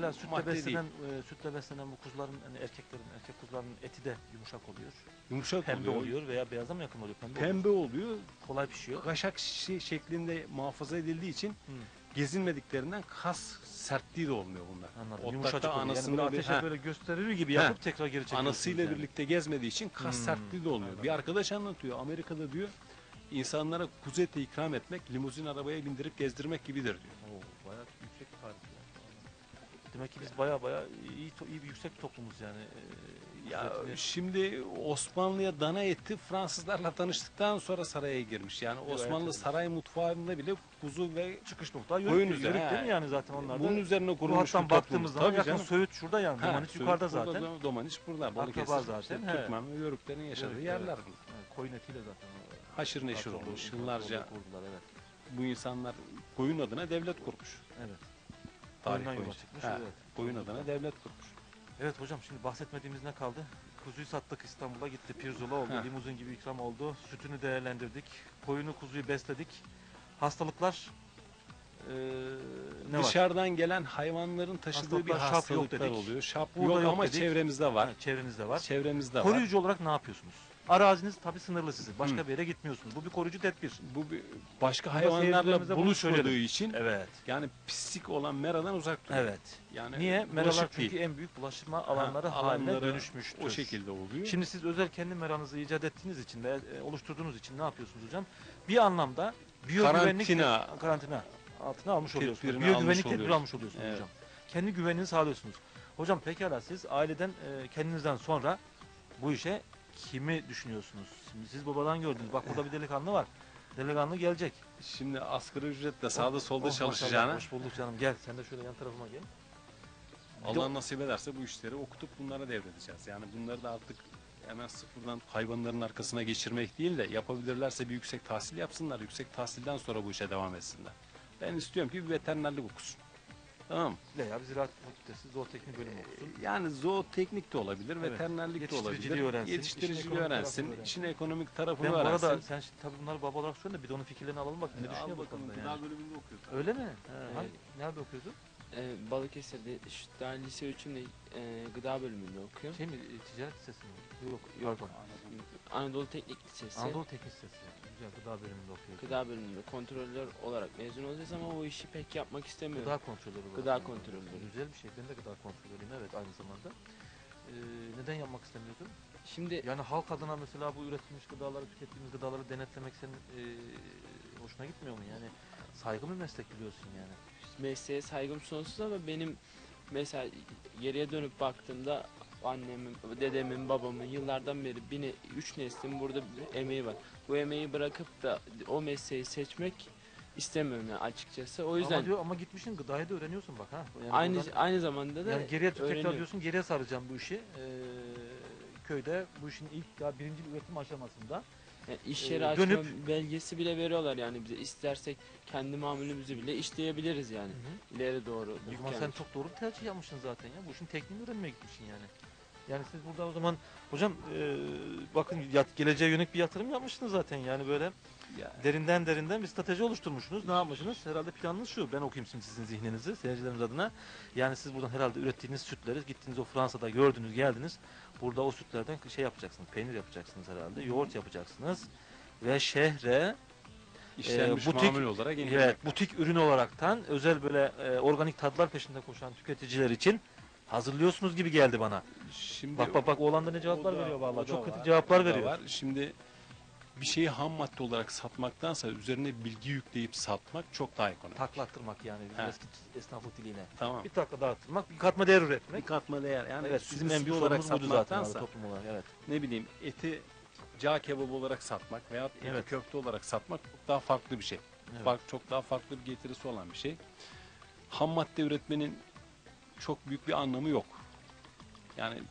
Mesela sütle Madde beslenen, e, sütle beslenen bu kuzuların, hani erkeklerin, erkek kuzuların eti de yumuşak oluyor. Yumuşak Pembe oluyor. oluyor veya beyaza mı yakın oluyor? Pembe, oluyor. Pembe oluyor. Kolay pişiyor. Kaşak şi- şeklinde muhafaza edildiği için Hı. gezinmediklerinden kas sertliği de olmuyor bunlar. Anladım. Otlakta Yumuşacık oluyor. Yani anasını böyle ateşe böyle gösterir gibi Ha. yapıp tekrar geri çekiyorsunuz. Anasıyla yani. birlikte gezmediği için kas Hmm. sertliği de olmuyor. Bir arkadaş anlatıyor. Amerika'da diyor insanlara kuzu eti ikram etmek, limuzin arabaya bindirip gezdirmek gibidir diyor. Demek ki biz bayağı bayağı iyi, to- iyi bir yüksek bir toplumuz yani. Ee, Ya şimdi Osmanlı'ya dana eti Fransızlarla tanıştıktan sonra saraya girmiş. Yani Osmanlı evet. saray mutfağında bile kuzu ve çıkış nokta yörük, Koyun yörük üzerine, değil mi ha. yani zaten onlar bunun da. üzerine Bu kurulmuş hattan bir baktığımız toplum. zaman Tabii yakın canım. Söğüt şurada yani. Ha, Domaniç Söğüt yukarıda burada, zaten. Do- Domaniç burada. Balıkesir, zaten, işte he. Türkmen ve Yörüklerin yaşadığı Yörük, yerler bunlar. Evet, koyun etiyle zaten. o- Haşır neşir olmuş. kartallı Yıllarca kurdular, evet. bu insanlar koyun adına devlet kurmuş. Evet. Tarih Koyundan yola boyunca. çıkmış, Ha, evet. Koyun adına devlet kurmuş. Evet hocam şimdi bahsetmediğimiz ne kaldı? Kuzuyu sattık İstanbul'a gitti. Pirzola oldu. Ha. Limuzin gibi ikram oldu. Sütünü değerlendirdik. Koyunu kuzuyu besledik. Hastalıklar eee, ne var? Dışarıdan gelen hayvanların taşıdığı bir Hastalıklar, şap yok hastalıklar dedik. oluyor. Şap Burada yok, yok ama dedik. çevremizde var. Ha, çevrenizde var. Çevremizde var. Koruyucu olarak ne yapıyorsunuz? Araziniz tabii sınırlı sizin. Başka bir yere gitmiyorsunuz. Bu bir koruyucu tedbir. Bu bir başka hayvanlarla seyircilerimize bunu buluşmadığı söyleyelim. için Evet. yani pislik olan meradan uzak duruyor. Evet. Yani Niye? bulaşık Meralar değil. çünkü en büyük bulaşma alanları Ha, haline alanları dönüşmüştür. O şekilde oluyor. Şimdi siz özel kendi meranızı icat ettiğiniz için ve e, oluşturduğunuz için ne yapıyorsunuz hocam? Bir anlamda biyogüvenlik Karantina. karantina altına almış oluyorsunuz. Tedbirini Biyogüvenlik almış tedbiri oluyoruz. almış oluyorsunuz Evet. hocam. Kendi güvenini sağlıyorsunuz. Hocam pekala siz aileden e, kendinizden sonra bu işe kimi düşünüyorsunuz? Şimdi siz babadan gördünüz. Bak burada bir delikanlı var. Delikanlı gelecek. Şimdi asgari ücretle sağda solda Oh, maşallah, çalışacağına Hoş bulduk canım. Gel sen de şöyle yan tarafıma gel. Allah nasip ederse bu işleri okutup bunlara devredeceğiz. Yani bunları da artık hemen sıfırdan hayvanların arkasına geçirmek değil de yapabilirlerse bir yüksek tahsil yapsınlar. Yüksek tahsilden sonra bu işe devam etsinler. Ben istiyorum ki bir veterinerlik okusun. Tamam? Veya bir ziraat fakültesi zooteknik bölümü okusun. Yani zooteknik de olabilir, Evet. veterinerlik de olabilir. Yetiştiriciliği öğrensin, işin Yetiştiriciliği ekonomik öğrensin, tarafını işin ekonomik tarafını Ben bu öğrensin. arada sen şimdi tabii bunları baba olarak söyle de bir de onun fikirlerini alalım bak ne düşünüyor al bakalım bakalım, da yani. gıda bölümünde okuyorsun. Öyle mi? He, hangi- nerede okuyordun? Ee, Balıkesir'de şu, daha lise 3'ümde e, gıda bölümünde okuyorum. Şey mi? e, Ticaret lisesi mi? Yok. Yok. Pardon. Anadolu Teknik Lisesi. Anadolu Teknik Lisesi. Güzel gıda bölümünde okuyorsun. Gıda bölümünde kontrolör olarak mezun olacağız ama o işi pek yapmak istemiyorum. Gıda kontrolörü olarak. Gıda kontrolörü. Güzel bir şey. Ben de gıda kontrolörüyüm evet aynı zamanda. Ee, neden yapmak istemiyordun? Şimdi Yani halk adına mesela bu üretilmiş gıdaları, tükettiğimiz gıdaları denetlemek senin e, hoşuna gitmiyor mu? Yani saygın bir meslek biliyorsun yani. mesleğe saygım sonsuz ama benim mesela geriye dönüp baktığımda annemin, dedemin, babamın yıllardan beri bir ne, üç neslin burada bir emeği var. Bu emeği bırakıp da o mesleği seçmek istemiyorum yani açıkçası. O yüzden Ama, diyor, ama gitmişsin gıdayı da öğreniyorsun bak ha. Yani aynı buradan- aynı zamanda da Yani geriye tekrar diyorsun geriye saracağım bu işi. Ee, köyde bu işin ilk daha birinci üretim aşamasında. Yani iş Ee, yeri açma dönüp- belgesi bile veriyorlar yani bize istersek kendi mamulümüzü bile işleyebiliriz yani ileri doğru. Zaman dükkan sen çok doğru bir tercih yapmışsın zaten ya. Bu işin tekniğini öğrenmeye gitmişsin yani. Yani siz burada o zaman hocam e, bakın yat, geleceğe yönelik bir yatırım yapmışsınız zaten yani böyle Ya, derinden derinden bir strateji oluşturmuşsunuz. Ne yapmışsınız? Herhalde planınız şu. Ben okuyayım şimdi sizin zihninizi seyircilerimiz adına. Yani siz buradan herhalde ürettiğiniz sütleri gittiniz o Fransa'da gördünüz geldiniz. Burada o sütlerden şey yapacaksınız. Peynir yapacaksınız herhalde. Yoğurt yapacaksınız. Ve şehre işlenmiş Ee, butik- mamul olarak Evet, butik ürün olaraktan özel böyle e, organik tadlar peşinde koşan tüketiciler için hazırlıyorsunuz gibi geldi bana. Şimdi Bak bak bak oğlan da ne cevaplar da- veriyor vallahi. Çok var, kötü cevaplar veriyor. Var. Şimdi bir şeyi ham madde olarak satmaktansa üzerine bilgi yükleyip satmak çok daha ekonomik. Taklattırmak yani He. eski esnaflık diliyle. Tamam. Bir takla dağıtırmak, bir katma değer Bir üretmek. katma değer. Yani evet, bizim en büyük olarak zaten abi, satmaktansa toplum olarak. Evet. ne bileyim eti cağ kebabı olarak satmak veya eti Evet. köfte olarak satmak çok daha farklı bir şey. Evet. Fark, çok daha farklı bir getirisi olan bir şey. Ham madde üretmenin çok büyük bir anlamı yok. Yani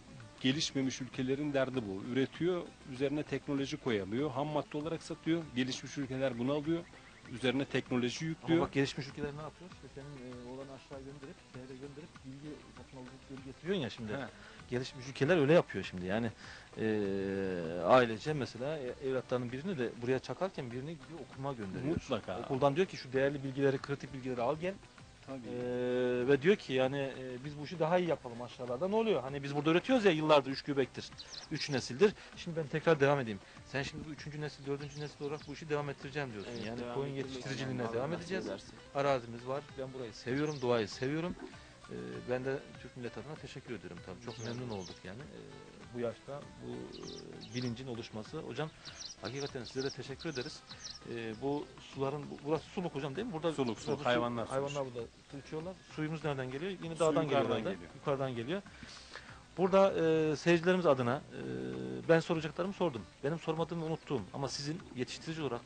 gelişmemiş ülkelerin derdi bu. Üretiyor, üzerine teknoloji koyamıyor. Ham madde olarak satıyor. Gelişmiş ülkeler bunu alıyor. Üzerine teknoloji Ama yüklüyor. bak gelişmiş ülkeler ne yapıyor? İşte senin e, oğlanı aşağı gönderip, şehre gönderip bilgi satın alıp bilgi getiriyorsun ya şimdi. He. Gelişmiş ülkeler öyle yapıyor şimdi yani. E, ailece mesela e, evlatlarının birini de buraya çakarken birini gidiyor okuma gönderiyor. Mutlaka. Okuldan diyor ki şu değerli bilgileri, kritik bilgileri al gel. Tabii. Ee, ve diyor ki yani e, biz bu işi daha iyi yapalım aşağılarda. Ne oluyor? Hani biz burada üretiyoruz ya yıllardır üç göbektir. Üç nesildir. Şimdi ben tekrar devam edeyim. Sen şimdi bu üçüncü nesil, dördüncü nesil olarak bu işi devam ettireceğim diyorsun. Evet, yani devam koyun ettirmek yetiştiriciliğine istiyorum. devam edeceğiz. ederse. Arazimiz var. Ben burayı seviyorum, doğayı seviyorum. Ee, ben de Türk millet adına teşekkür ediyorum tabii. Çok memnun olduk yani. Ee, bu yaşta bu e, bilincin oluşması. Hocam hakikaten size de teşekkür ederiz. Ee, bu suların, bu- burası suluk hocam değil mi? Burada Suluk, su, burada su- hayvanlar su Hayvanlar burada su içiyorlar. Suyumuz nereden geliyor? Yine Su dağdan geliyor. yukarıdan herhalde. geliyor. Yukarıdan geliyor. Burada e, seyircilerimiz adına e, ben soracaklarımı sordum. Benim sormadığımı unuttuğum ama sizin yetiştirici olarak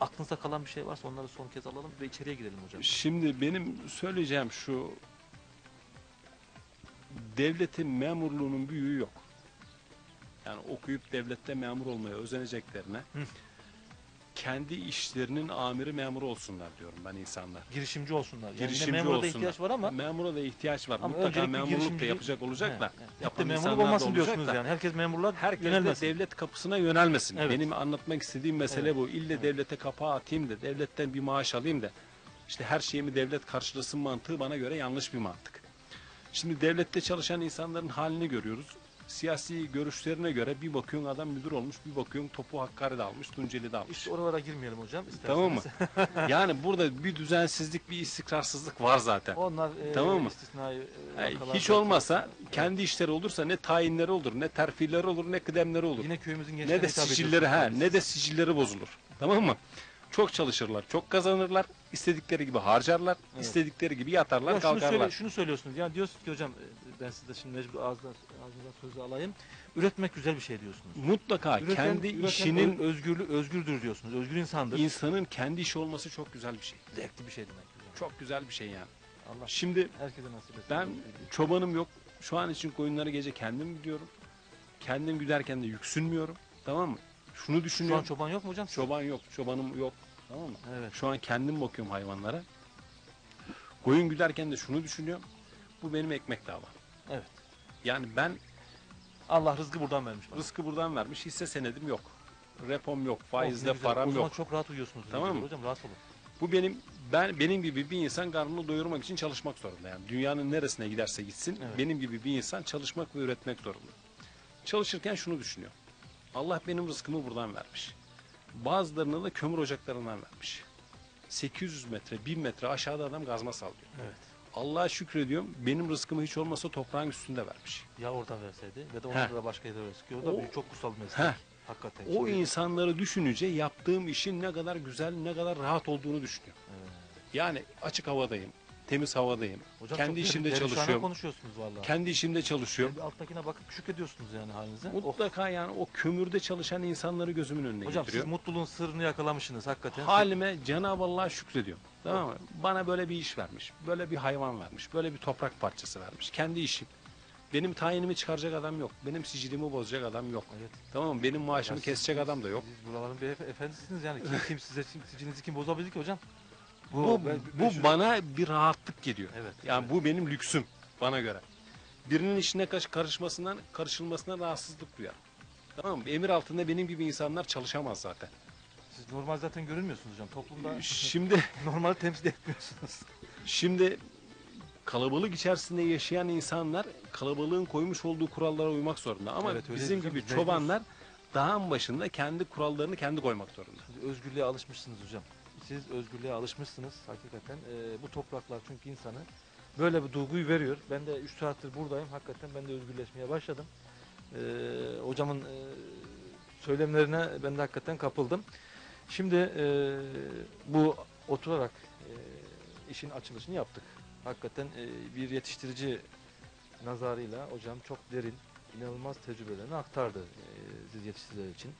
aklınızda kalan bir şey varsa onları son kez alalım ve içeriye girelim hocam. Şimdi benim söyleyeceğim şu devletin memurluğunun büyüğü yok. Yani okuyup devlette memur olmaya özeneceklerine Hı. kendi işlerinin amiri memuru olsunlar diyorum ben insanlar. Girişimci olsunlar. Yani Girişimci memura da olsunlar. ihtiyaç var ama Memura da ihtiyaç var. Ama Mutlaka memurluk da girişimci- yapacak olacak da. He, he. Hep de yapan memurluk da olmasın diyorsunuz da. yani. Herkes memurlar Herkes de yönelmesin. devlet kapısına yönelmesin. Evet. Benim anlatmak istediğim mesele Evet. bu. İlle Evet. devlete kapağı atayım da devletten bir maaş alayım da işte her şeyimi devlet karşılasın mantığı bana göre yanlış bir mantık. Şimdi devlette çalışan insanların halini görüyoruz. Siyasi görüşlerine göre bir bakıyorsun adam müdür olmuş, bir bakıyorsun topu Hakkari'de almış, Tunceli'de almış. İşte oralara girmeyelim hocam. isterseniz. Tamam mı? yani burada bir düzensizlik, bir istikrarsızlık var zaten. Onlar e, Tamam mı? istisnai e, Yani hiç olmasa kendi işleri olursa ne tayinleri olur, ne terfileri olur, ne kıdemleri olur. Yine köyümüzün ne gençlerine de hitap sicilleri ha ediyorsunuz. ne de sicilleri bozulur. Tamam mı? Çok çalışırlar, çok kazanırlar, istedikleri gibi harcarlar, Evet. istedikleri gibi yatarlar, Ya şunu, kalkarlar. söyle, şunu söylüyorsunuz. Yani diyorsunuz ki hocam e, ben size şimdi mecbur ağzından sözü alayım. Üretmek güzel bir şey diyorsunuz. Mutlaka Üreten- kendi üreten işinin özgürlü, özgürdür diyorsunuz. Özgür insandır. insanın kendi işi olması çok güzel bir şey. Zevkli bir şey demek. hocam. Çok güzel bir şey yani. Allah Şimdi herkese nasip etsin. ben çobanım yok. Şu an için koyunları gece kendim gidiyorum. Kendim giderken de yüksünmüyorum. Tamam mı? Şunu Şu an düşünüyorum. çoban yok mu hocam? Çoban yok, çobanım yok. Tamam mı? Evet. Şu an kendim bakıyorum hayvanlara. Koyun güderken de şunu düşünüyorum. Bu benim ekmek davam. Evet. Yani ben Allah rızkı buradan vermiş. bana. rızkı buradan vermiş. Hisse senedim yok. Repom yok. Oh, ne Faizde güzel. param o zaman yok. çok rahat uyuyorsunuz. Tamam Tamam mı? Hocam rahat olun. Bu benim ben benim gibi bir insan karnını doyurmak için çalışmak zorunda. Yani dünyanın neresine giderse gitsin Evet. benim gibi bir insan çalışmak ve üretmek zorunda. Çalışırken şunu düşünüyor. Allah benim rızkımı buradan vermiş. Bazılarına da kömür ocaklarından vermiş. 800 metre, 1000 metre aşağıda adam gazma sallıyor. Evet. Allah'a şükrediyorum. Benim rızkımı hiç olmasa toprağın üstünde vermiş. Ya oradan verseydi ve de Heh. da başka yere verse. O da bir çok kutsal meslek. Heh. Hakikaten. O Şimdi- insanları düşününce yaptığım işin ne kadar güzel, ne kadar rahat olduğunu düşünüyorum. Evet. Yani açık havadayım, temiz havadayım. Hocam Kendi çok işimde çalışıyorum. konuşuyorsunuz vallahi. Kendi işimde çalışıyorum. Bir alttakine bakıp şükrediyorsunuz yani halinize. Oh. Mutlaka yani o kömürde çalışan insanları gözümün önüne Hocam siz getiriyorum. mutluluğun sırrını yakalamışsınız hakikaten. Halime Cenab-ı Allah'a şükrediyorum. Tamam mı? Bana böyle bir iş vermiş. Böyle bir hayvan vermiş. Böyle bir toprak parçası vermiş. Kendi işim. Benim tayinimi çıkaracak adam yok. Benim sicilimi bozacak adam yok. Evet. Tamam mı? Benim maaşımı Ya siz- kesecek adam da yok. Siz buraların bir efe- efendisiniz yani. Kim, kim size sicilinizi kim bozabilir ki hocam? Bu, ben- bu ben şu- bana bir rahatlık geliyor. Evet. Yani evet. bu benim lüksüm bana göre. Birinin işine karış- karışmasından, karışılmasına rahatsızlık duyar. Tamam mı? Emir altında benim gibi insanlar çalışamaz zaten. Siz normal zaten görünmüyorsunuz hocam. Toplumda Şimdi normal temsil etmiyorsunuz. şimdi kalabalık içerisinde yaşayan insanlar kalabalığın koymuş olduğu kurallara uymak zorunda. Ama Evet, bizim gibi çobanlar dağın başında kendi kurallarını kendi koymak zorunda. Özgürlüğe alışmışsınız hocam. Siz özgürlüğe alışmışsınız hakikaten. Ee, bu topraklar çünkü insanı böyle bir duyguyu veriyor. Ben de 3 saattir buradayım. Hakikaten ben de özgürleşmeye başladım. Ee, hocamın e, söylemlerine ben de hakikaten kapıldım. Şimdi e, bu oturarak e, işin açılışını yaptık. Hakikaten e, bir yetiştirici nazarıyla hocam çok derin, inanılmaz tecrübelerini aktardı e, siz yetiştiriciler için.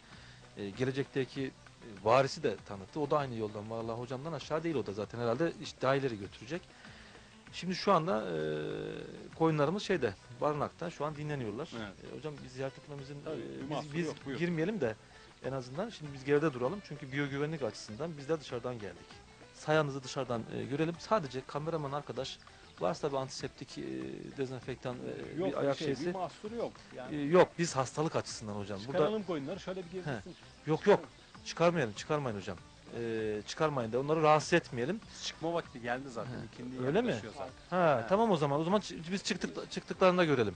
E, gelecekteki e, varisi de tanıttı. O da aynı yoldan. Vallahi hocamdan aşağı değil o da zaten herhalde işte daha ileri götürecek. Şimdi şu anda e, koyunlarımız şeyde barınakta şu an dinleniyorlar. Evet. E, hocam biz ziyaret etmemizin Tabii, e, bir biz, biz yok, buyur. girmeyelim de en azından şimdi biz geride duralım. Çünkü biyogüvenlik açısından biz de dışarıdan geldik. Sayanızı dışarıdan e, görelim. Sadece kameraman arkadaş varsa bir antiseptik e, dezenfektan e, bir ayak şeysi. mahsuru yok. E, yok biz hastalık açısından hocam. Burada koyunları şöyle bir gezdirsin. Yok yok çıkarmayalım çıkarmayın hocam. e, çıkarmayın da onları rahatsız etmeyelim. Çıkma vakti geldi zaten. Ha, İkindi öyle mi? zaten. Ha, Ha. tamam o zaman. O zaman biz çıktık çıktıklarında görelim.